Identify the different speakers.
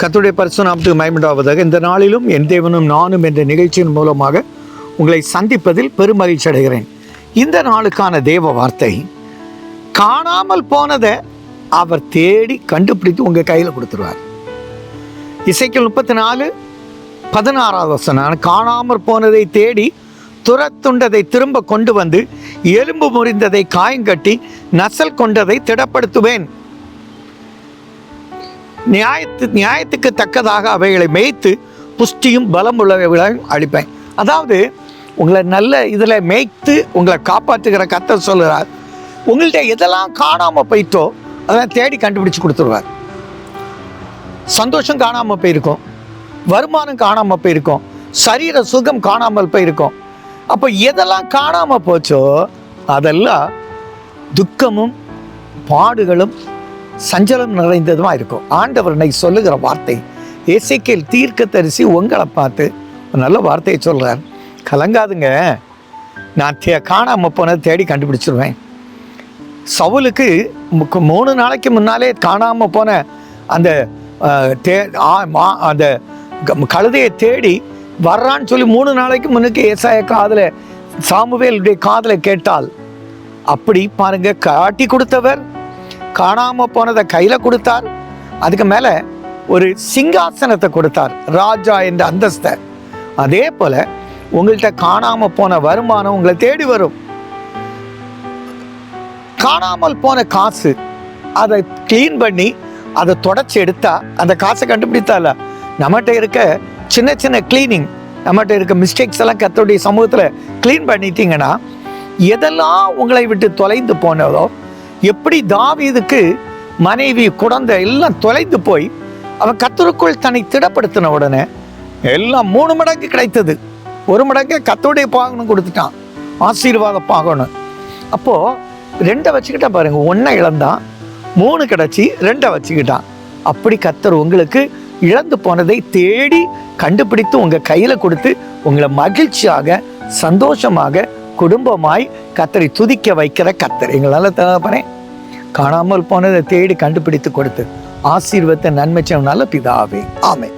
Speaker 1: கத்துடைய பரிசுநாமத்துக்கு மயமுண்டாவதாக இந்த நாளிலும் என் தேவனும் நானும் என்ற நிகழ்ச்சியின் மூலமாக உங்களை சந்திப்பதில் பெருமகிழ்ச்சி அடைகிறேன். இந்த நாளுக்கான தேவ வார்த்தை காணாமல் போனதை அவர் தேடி கண்டுபிடித்து உங்கள் கையில் கொடுத்துருவார். இசைக்கள் முப்பத்தி நாலு பதினாறாவது வசனம் காணாமல் போனதை தேடி துரத்துண்டதை திரும்ப கொண்டு வந்து எலும்பு முறிந்ததை காயங்கட்டி நசல் கொண்டதை திடப்படுத்துவேன். நியாயத்து நியாயத்துக்கு தக்கதாக அவைகளை மேய்த்து புஷ்டியும் பலம் உள்ளவைகளையும் அளிப்பேன் அதாவது உங்களை நல்ல இதில் மேய்த்து உங்களை காப்பாற்றுகிற கத்தை சொல்கிறார் உங்கள்கிட்ட எதெல்லாம் காணாமல் போயிட்டோ அதெல்லாம் தேடி கண்டுபிடிச்சு கொடுத்துருவார். சந்தோஷம் காணாமல் போயிருக்கும். வருமானம் காணாமல் போயிருக்கும். சரீர சுகம் காணாமல் போயிருக்கும். அப்போ எதெல்லாம் காணாமல் போச்சோ அதெல்லாம் துக்கமும் பாடுகளும் சஞ்சலம் நிறைந்ததுமா இருக்கும். ஆண்டவரனை சொல்லுகிற வார்த்தை இசைக்கேல் தீர்க்க தரிசி உங்களை பார்த்து ஒரு நல்ல வார்த்தையை சொல்கிறார் கலங்காதுங்க. நான் தே காணாமல் போனதை தேடி கண்டுபிடிச்சிருவேன். சவுலுக்கு மூணு நாளைக்கு முன்னாலே காணாமல் போன அந்த தே ஆ- மா- அந்த க- கழுதையை தேடி வர்றான்னு சொல்லி மூணு நாளைக்கு முன்னுக்கு ஏசாய காதில் சாமுவேலுடைய காதில் கேட்டால் அப்படி பாருங்க காட்டி கொடுத்தவர் காணாமல் போனதை கையில் கொடுத்தார். அதுக்கு மேலே ஒரு சிங்காசனத்தை கொடுத்தார் ராஜா என்ற அந்தஸ்தை. அதே போல் உங்கள்கிட்ட காணாமல் போன வருமானம் உங்களை தேடி வரும். காணாமல் போன காசு அதை க்ளீன் பண்ணி அதை தொடச்சி எடுத்தா அந்த காசை கண்டுபிடித்தால நம்மகிட்ட இருக்க சின்ன சின்ன க்ளீனிங் நம்மகிட்ட இருக்க மிஸ்டேக்ஸ் எல்லாம் கத்தோடைய சமூகத்தில் க்ளீன் பண்ணிட்டீங்கன்னா எதெல்லாம் உங்களை விட்டு தொலைந்து போனதோ எப்படி தாவீதுக்கு மனைவி குழந்தை எல்லாம் தொலைந்து போய் அவன் கத்தருக்குள் தன்னை திடப்படுத்தின உடனே எல்லாம் மூணு மடங்கு கிடைத்தது. ஒரு மடங்கு கத்தோடைய பாகனம் கொடுத்துட்டான். ஆசீர்வாத பாகனம் அப்போது ரெண்டை வச்சுக்கிட்டா பாருங்க ஒன்றை இழந்தான் மூணு கிடச்சி ரெண்டை வச்சுக்கிட்டான். அப்படி கத்தர் உங்களுக்கு இழந்து போனதை தேடி கண்டுபிடித்து உங்கள் கையில் கொடுத்து உங்களை மகிழ்ச்சியாக சந்தோஷமாக குடும்பமாய் கத்தரை துதிக்க வைக்கிற கத்தர் எங்களால் தேவைப்படுறேன். காணாமல் போனதை தேடி கண்டுபிடித்து கொடுத்து ஆசீர்வத்தை நன்மை செய்வனால பிதாவே. ஆமை